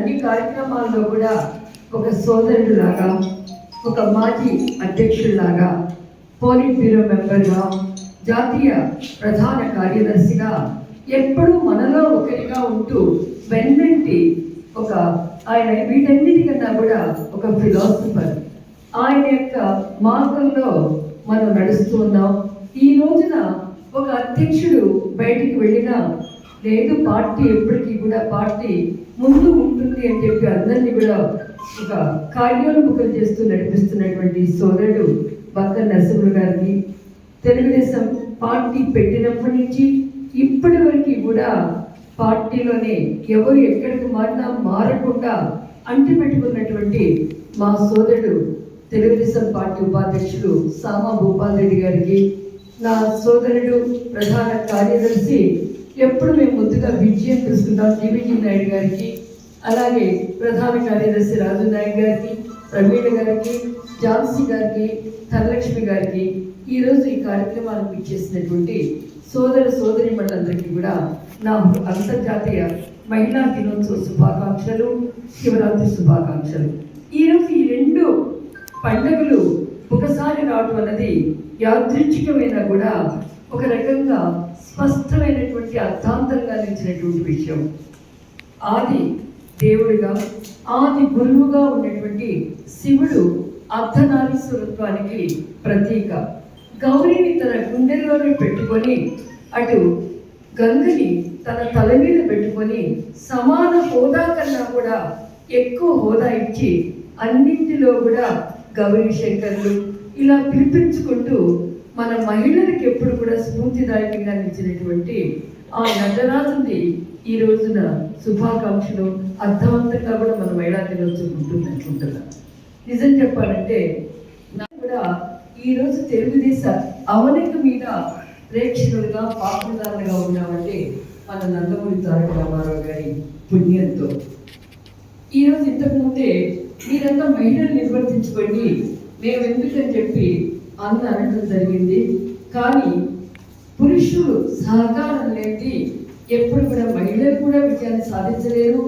అన్ని కార్యక్రమాల్లో కూడా ఒక సోదరుడు లాగా ఒక మాజీ అధ్యక్షుడిలాగా పోలిట్ బ్యూరో మెంబర్గా జాతీయ ప్రధాన కార్యదర్శిగా ఎప్పుడూ మనలో ఒకరిగా ఉంటూ వెన్నంటి ఒక ఆయన వీటన్నిటికన్నా కూడా ఒక ఫిలాసఫర్ ఆయన యొక్క మార్గంలో మనం నడుస్తూ ఉన్నాం. ఈ రోజున ఒక అధ్యక్షుడు బయటికి వెళ్ళినా లేదు పార్టీ ఎప్పటికీ కూడా పార్టీ ముందు ఉంటుంది అని చెప్పి అందరినీ కూడా ఒక కార్యోన్ముఖం చేస్తూ నడిపిస్తున్నటువంటి సోదరుడు బక్క నరసింహులు గారికి తెలుగుదేశం పార్టీ పెట్టినప్పటి నుంచి ఇప్పటి వరకు కూడా పార్టీలోనే ఎవరు ఎక్కడికి మారినా మారకుండా అంటిపెట్టుకున్నటువంటి మా సోదరుడు తెలుగుదేశం పార్టీ ఉపాధ్యక్షుడు సామా భూపాల్ రెడ్డి గారికి నా సోదరుడు ప్రధాన కార్యదర్శి ఎప్పుడు మేము ముందుగా విజయం తీసుకుంటాం జీవీజీ నాయుడు గారికి అలాగే ప్రధాన కార్యదర్శి రాజు నాయక్ గారికి ప్రవీణ గారికి ఝాన్సీ గారికి ధనలక్ష్మి గారికి ఈరోజు ఈ కార్యక్రమానికి ఇచ్చేసినటువంటి సోదర సోదరి మండలందరికీ కూడా నా అంతర్జాతీయ మహిళా దినోత్సవ శుభాకాంక్షలు శివరాత్రి శుభాకాంక్షలు. ఈరోజు ఈ రెండు పండుగలు ఒకసారి రావటం అన్నది యాదృచ్ఛికమైన కూడా ఒక రకంగా స్పష్టమైనటువంటి అర్థాంతంగా నిలిచినటువంటి విషయం. ఆది దేవుడిగా ఆది గురువుగా ఉన్నటువంటి శివుడు అర్ధనారీశ్వరత్వానికి ప్రతీక. గౌరిని తన గుండెల్లోనే పెట్టుకొని అటు గంగని తన తల మీద పెట్టుకొని సమాన హోదా కన్నా కూడా ఎక్కువ హోదా ఇచ్చి అన్నింటిలో కూడా గౌరీ శంకర్లు ఇలా పిలిపించుకుంటూ మన మహిళలకు ఎప్పుడు కూడా స్ఫూర్తిదాయకంగా నిలిచినటువంటి ఆ నటరాజుని ఈ రోజున శుభాకాంక్షలు అర్థవంతంగా కూడా మన మహిళా దినోత్సవం ఉంటుంది అనుకుంటున్నా నిజం చెప్పాలంటే నాకు కూడా ఈ రోజు తెలుగుదేశ అవనిక మీద ప్రేక్షకులుగా పాత్రదారులుగా ఉన్నామంటే మన నందమూరి తారక రామారావు గారి పుణ్యంతో. ఈరోజు ఇంతకుముందే మీరంతా మహిళలు నిర్వర్తించుకోండి మేము ఎందుకని చెప్పి అని అనడం జరిగింది. కానీ పురుషుడు సహకారం లేని ఎప్పుడు కూడా మహిళలు కూడా విజయాన్ని సాధించలేరు.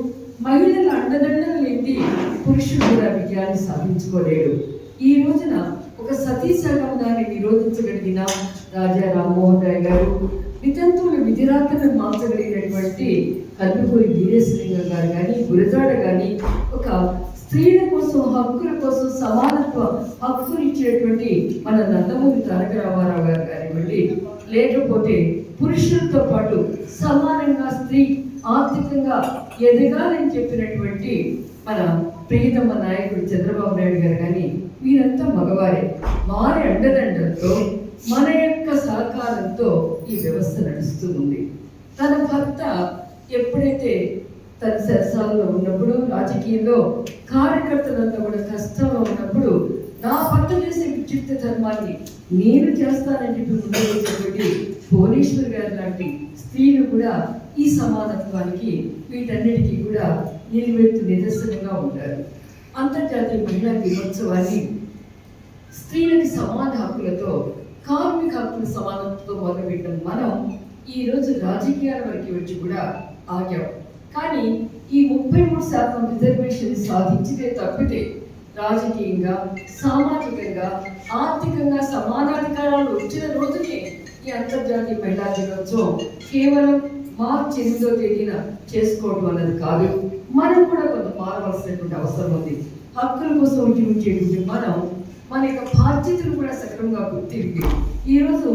మహిళల అండదండలు లేని పురుషులు కూడా విజయాన్ని సాధించుకోలేడు. ఈ రోజున ఒక సతీ సంఘంగాన్ని నిరోధించగలిగిన రాజా రామ్మోహన్ రాయ్ గారు వితంతువుల విధిరాతను మార్చగలిగినటువంటి కల్లుకూరి వీరేశ్వరంగ గారు కానీ గురజాడ కానీ ఒక స్త్రీల కోసం హక్కుల కోసం సమానత్వ హక్కులు ఇచ్చేటువంటి మన నందమూరి తారక రామారావు గారు కానివ్వండి లేకపోతే పురుషులతో పాటు సమానంగా స్త్రీ ఆర్థికంగా ఎదగాలని చెప్పినటువంటి మన ప్రియతమ నాయకుడు చంద్రబాబు నాయుడు గారు కానీ వీరంతా మగవారే. వారి అండదండలతో మన యొక్క సహకారంతో ఈ వ్యవస్థ నడుస్తూ ఉంది. తన భర్త ఎప్పుడైతే తన సరసాల్లో ఉన్నప్పుడు రాజకీయంలో కార్యకర్తలంతా కూడా కష్టంలో ఉన్నప్పుడు నా పట్ల చేసే విచిత్ర ధర్మాన్ని నేను చేస్తానని చెప్పి భువనేశ్వర్ గారు లాంటి స్త్రీలు కూడా ఈ సమానత్వానికి వీటన్నిటికీ కూడా నిలువెత్తు నిదర్శనంగా ఉంటారు. అంతర్జాతీయ మహిళా దినోత్సవాన్ని స్త్రీలకి సమాన హక్కులతో కార్మిక హక్కుల సమానత్వంతో మొదలుపెట్టిన మనం ఈ రోజు రాజకీయాల వరకు వచ్చి కూడా ఆగాం. కానీ ఈ ముప్పై మూడు శాతం రిజర్వేషన్ సాధించితే తప్పితే రాజకీయంగా సామాజికంగా ఆర్థికంగా సమానాధికారాలు వచ్చిన రోజునే ఈ అంతర్జాతీయ మహిళా దినోత్సవం కేవలం మార్చి ఎనిమిదో తేదీన చేసుకోవడం అన్నది కాదు. మనం కూడా కొంత మారవలసినటువంటి అవసరం ఉంది. హక్కుల కోసం ఉద్యమించేటువంటి మనం మన యొక్క బాధ్యతలు కూడా సక్రమంగా గుర్తింది ఈ రోజు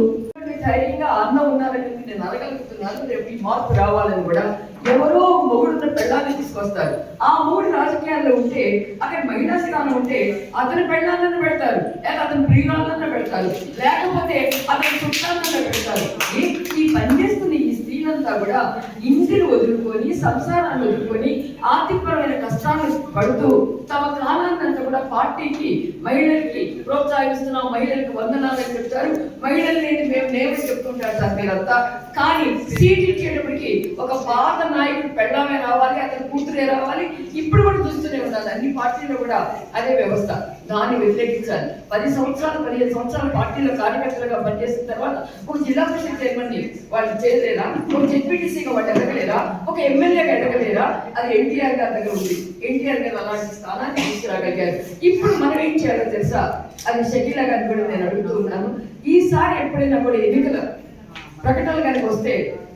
ధైర్యంగా అన్న ఉన్నారని నేను అడగలుగుతున్నాను రేపు ఈ మార్పు రావాలని కూడా మొగుడున్న తీసుకొస్తారు. ఆ మూడు రాజకీయాల్లో ఉంటే అక్కడ మహిళా స్థానం ఉంటే అతని పెళ్ళాలన్న పెడతారు. లేక అతను ప్రియురాలన్న పెడతారు. లేకపోతే అతని చుట్టాలన్న పెడతారు. ఈ- పనిచేస్తున్న ఈ స్త్రీలంతా కూడా వదులుకొని సంసారాన్ని వదులుకొని ఆర్థికపరమైన కష్టాన్ని పడుతూ తమ కాలాన్నంతా కూడా పార్టీకి మహిళలకి ప్రోత్సహిస్తున్నాం మహిళలకు వందనాలు అని చెప్తారు. మహిళలనేది మేము నేమని చెప్తుంటారు సార్ మీరంతా. కానీ సీట్ ఇచ్చేటప్పటికి ఒక పాత నాయకుడు పెళ్ళామే రావాలి అతని కూతురే రావాలి. ఇప్పుడు కూడా చూస్తూనే ఉండాలి. అన్ని పార్టీలో కూడా అదే వ్యవస్థ. దాన్ని వ్యతిరేకించాలి. పది సంవత్సరాలు పదిహేను సంవత్సరాలు పార్టీలో కార్యకర్తలుగా పనిచేసిన తర్వాత ఒక జిల్లా పరిషత్ చైర్మన్ని వాళ్ళు చేయలేరా ఒక జెడ్పీటీసీగా వాళ్ళు ఎదగలేరా? ఒక ఎమ్మెల్యేగా ఎదగలేరా అది ఎన్టీఆర్ గారి దగ్గర ఉంది. ఎన్టీఆర్ గారు అలాంటి స్థానాన్ని తీసుకురాగలిగారు. ఇప్పుడు మనం ఏం చేయాలో తెలుసా? అది షకీలా గారు కూడా నేను అడుగుతూ ఉన్నాను. ఈసారి ఎప్పుడైనా కూడా ఎన్నికల ప్రకటనలు కనుక వస్తే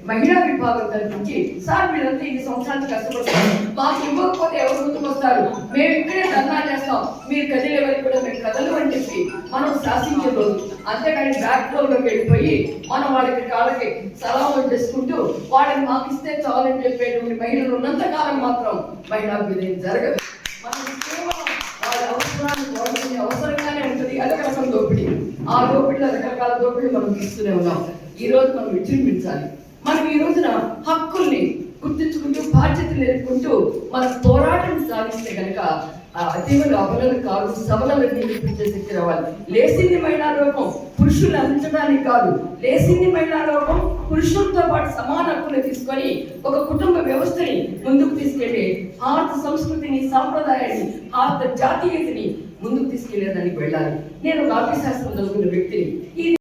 మహిళా విభాగం తరపు నుంచి సార్ మీరంతా ఇన్ని సంవత్సరాలు కష్టపడుతున్నారు. మాకు ఇవ్వకపోతే ఎవరు ముందుకు వస్తారు? మేము ఇక్కడే ధర్నా చేస్తాం. మీరు కదిలే వరకు కూడా మేము కదలు అని చెప్పి మనం శాసించే రోజు అంతేకాని బ్యాక్లోకి వెళ్ళిపోయి మనం వాళ్ళకి కాళ్ళకి సలాములు చేసుకుంటూ వాళ్ళని మాకు ఇస్తే చాలని చెప్పేటువంటి మహిళలు ఉన్నంత కాలం మాత్రం మహిళా విధేయం జరగదు. మనం కేవలం వాళ్ళ అవసరాన్ని వాడుకునే అవసరంగానే ఉంటుంది. అదొక రకం దోపిడీ. ఆ దోపిడీలో రకరకాల దోపిడీ మనం చూస్తూనే ఉన్నాం. ఈరోజు మనం విజృంభించాలి. మనం ఈ రోజున హక్కుల్ని గుర్తించుకుంటూ బాధ్యతలు నేర్పుకుంటూ మన పోరాటం సాగిస్తే కనుక ఆ అతీవులు అబలలు కాదు సబలలు నిరూపించే శక్తి రావాలి. లేసింది మహిళా లోకం పురుషుల్ని అందించడానికి కాదు. లేసింది మహిళా లోకం పురుషులతో పాటు సమాన హక్కులు తీసుకొని ఒక కుటుంబ వ్యవస్థని ముందుకు తీసుకెళ్ళి భారత సంస్కృతిని సాంప్రదాయాన్ని భారత జాతీయతని ముందుకు తీసుకెళ్ళేదానికి వెళ్ళాలి. నేను ఒక ఆర్థిక శాస్త్రం చదువుకున్న వ్యక్తిని. ఈ